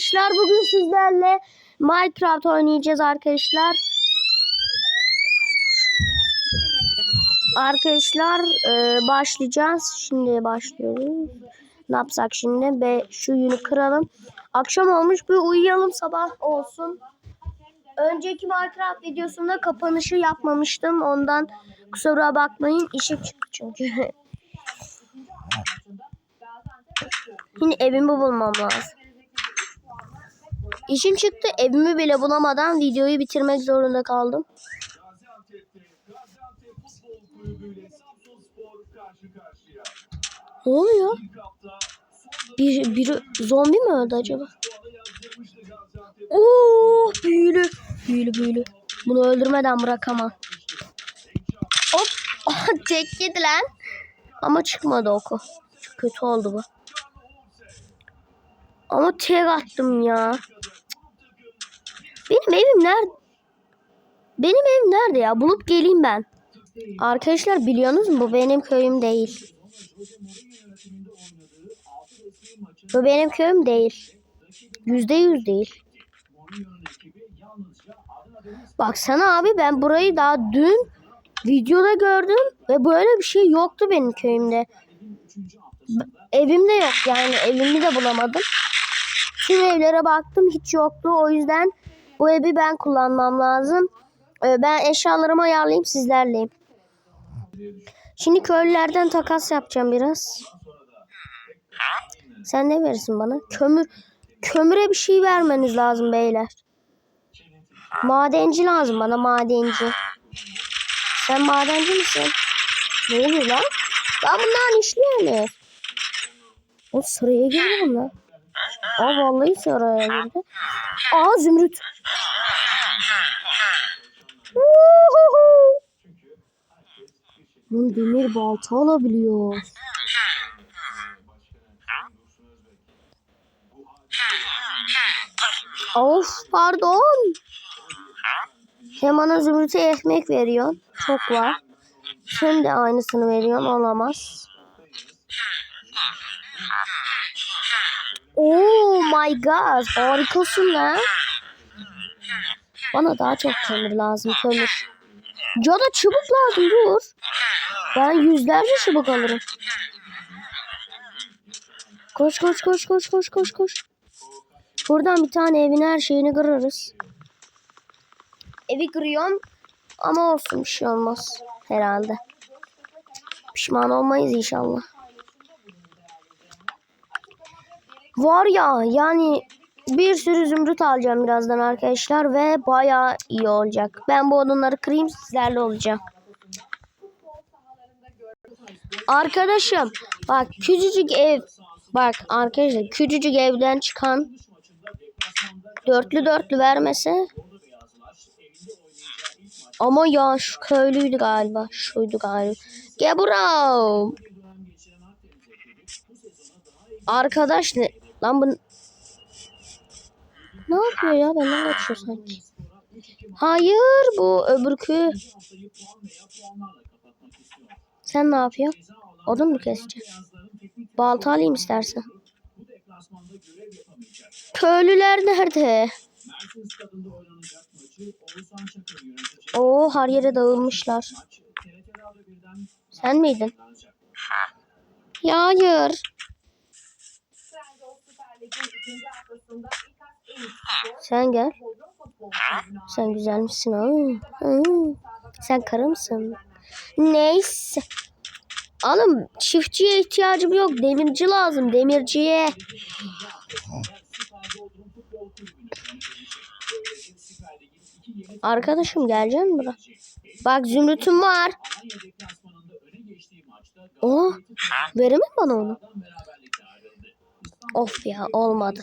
arkadaşlar. Bugün sizlerle Minecraft oynayacağız arkadaşlar. Arkadaşlar e, başlayacağız. Şimdi başlıyoruz. Ne yapsak şimdi? Be şu yünü kıralım. Akşam olmuş bir uyuyalım sabah olsun. Önceki Minecraft videosunda kapanışı yapmamıştım. Ondan kusura bakmayın. İşim çıktı çünkü. Şimdi evimi bulmam lazım. İşim çıktı evimi bile bulamadan videoyu bitirmek zorunda kaldım. Ne oluyor? Bir, biri zombi mi öldü acaba? Oo büyülü. Büyülü büyülü. Bunu öldürmeden bırakamam. Hop. Tek yedi lan. Ama çıkmadı oku. Çok kötü oldu bu. Ama tek attım ya. Benim evim nerede? Benim evim nerede ya? Bulup geleyim ben. Arkadaşlar biliyorsunuz mu? Bu benim köyüm değil. Bu benim köyüm değil. Yüzde yüz değil. Baksana abi ben burayı daha dün videoda gördüm ve böyle bir şey yoktu benim köyümde. Evimde yok yani evimi de bulamadım. Tüm evlere baktım hiç yoktu. O yüzden bu evi ben kullanmam lazım. Ee, Ben eşyalarımı ayarlayayım sizlerleyim. Şimdi köylülerden takas yapacağım biraz. Sen ne verirsin bana? Kömür kömüre bir şey vermeniz lazım beyler. Madenci lazım bana madenci. Sen madenci misin? Ne oluyor lan? Lan bunlar işliyor mu? O sıraya girdi bunlar. Aa vallahi sıraya girdi. Aa zümrüt. Lan demir balta alabiliyor. Of pardon. Hem bana zümrüte ekmek veriyorsun. Çok var. Sen de aynısını veriyorsun. Olamaz. Oh my god. Harikasın lan. Bana daha çok kömür lazım. Kömür. Ya da çubuk lazım. Dur. Ben yüzlerce çubuk alırım. Koş koş koş koş koş koş koş. Buradan bir tane evin her şeyini kırarız. Evi kırıyorum ama olsun bir şey olmaz herhalde. Pişman olmayız inşallah. Var ya yani bir sürü zümrüt alacağım birazdan arkadaşlar ve bayağı iyi olacak. Ben bu odunları kırayım sizlerle olacağım. Arkadaşım bak küçücük ev. Bak arkadaşlar küçücük evden çıkan dörtlü dörtlü vermese ama ya şu köylüydü galiba şuydu galiba. Gel buraya arkadaş ne lan bu ne yapıyor ya? Benden kaçıyor sanki. Hayır bu öbürkü sen ne yapıyorsun odun mu keseceksin balta alayım istersen köylüler nerede Oo her yere dağılmışlar. Sen miydin? Ya hayır. Sen gel. Sen güzel misin? Aa, aa. Sen karı mısın? Neyse. Oğlum çiftçiye ihtiyacım yok. Demirci lazım. Demirciye. Arkadaşım geleceksin buraya. Bak zümrütüm var. Oh, mi bana onu? Of ya olmadı.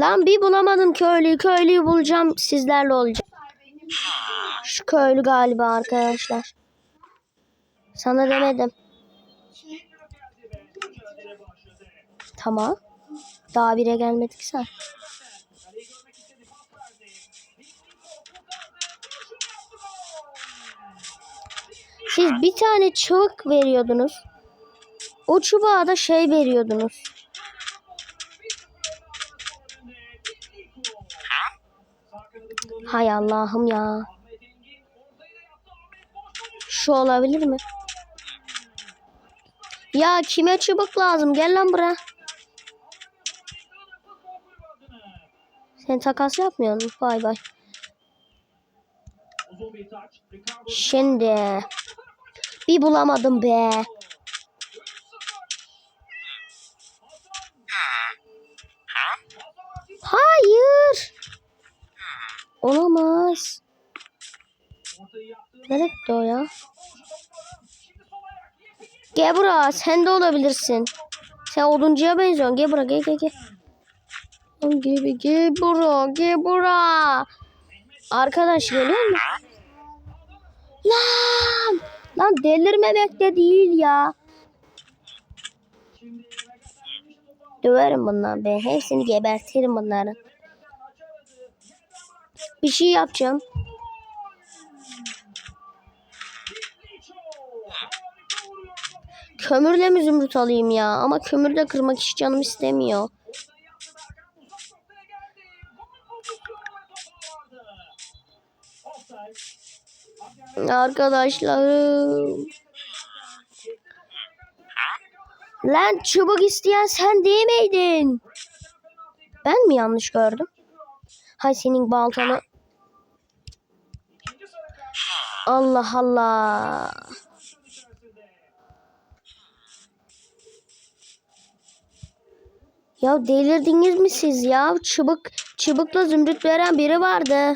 Lan bir bulamadım köylüyü. Köylüyü bulacağım sizlerle olacağım. Şu köylü galiba arkadaşlar. Sana demedim. Tamam. Daha bire gelmedik sen. Siz bir tane çubuk veriyordunuz. O çubuğa da şey veriyordunuz. Hay Allah'ım ya. Şu olabilir mi? Ya kime çubuk lazım? Gel lan buraya. Sen takas yapmıyor musun? Bay bay. Şimdi. Bir bulamadım be. Olamaz. Gitti o ya? Gel buraya. Sen de olabilirsin. Sen oduncuya benziyorsun. Gel buraya. Gel gel gel. Gel, gel buraya. Gel buraya. Arkadaş geliyor mu? Lan. Lan delirmemek de değil ya. Döverim bunları ben. Hepsini gebertirim bunların. Bir şey yapacağım. Kömürle mi zümrüt alayım ya? Ama kömürle kırmak hiç canım istemiyor. Arkadaşlarım. Lan çubuk isteyen sen değil miydin? Ben mi yanlış gördüm? Hay senin baltanı. Allah Allah. Ya delirdiniz mi siz ya? Çubuk çubukla zümrüt veren biri vardı.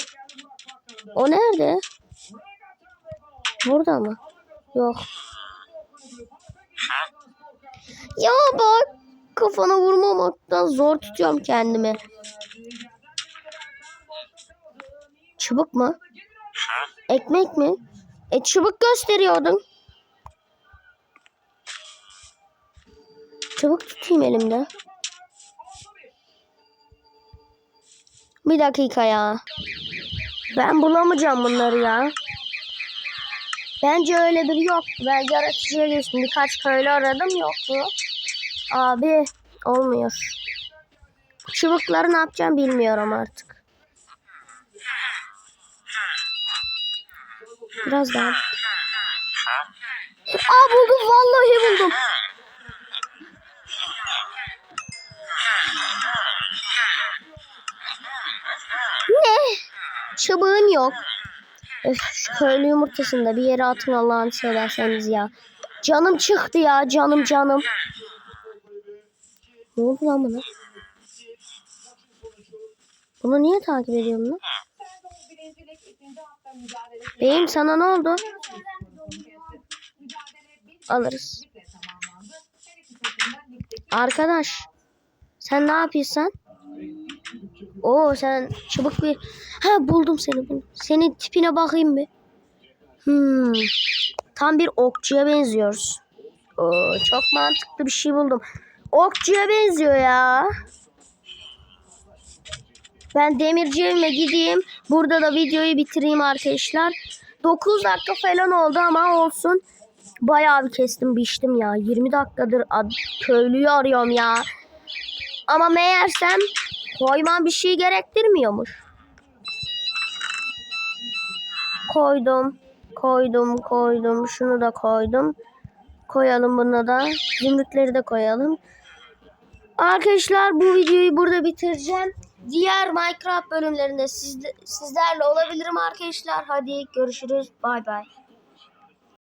O nerede? Burada mı? Yok. Ya bak kafana vurmamaktan zor tutuyorum kendimi. Çubuk mu? Ekmek mi? E çubuk gösteriyordun. Çubuk tutayım elimde. Bir dakika ya. Ben bulamayacağım bunları ya. Bence öyle biri yok. Ben yaratıcıya geçtim. Birkaç köylü aradım yoktu. Abi olmuyor. Çubukları ne yapacağım bilmiyorum artık. Biraz daha. Aa buldum vallahi buldum. Ne? Çubuğum yok. Öf, şu köylü yumurtasını da bir yere atın Allah'ını severseniz ya. Canım çıktı ya canım canım. Ne oldu lan buna? Bunu niye takip ediyorum lan? Beyim sana ne oldu? Alırız. Arkadaş. Sen ne yapıyorsun? Oo sen çabuk bir... Ha buldum seni buldum. Senin tipine bakayım bir. Hmm. Tam bir okçuya benziyoruz. Oo, çok mantıklı bir şey buldum. Okçuya benziyor ya. Ben demirci evime gideyim. Burada da videoyu bitireyim arkadaşlar. 9 dakika falan oldu ama olsun. Bayağı bir kestim biçtim ya. 20 dakikadır ad- köylüyü arıyorum ya. Ama meğersem koymam bir şey gerektirmiyormuş. Koydum. Koydum koydum. Şunu da koydum. Koyalım bunu da. Zümrütleri de koyalım. Arkadaşlar bu videoyu burada bitireceğim. Diğer Minecraft bölümlerinde sizde, sizlerle olabilirim arkadaşlar. Hadi görüşürüz. Bay bay.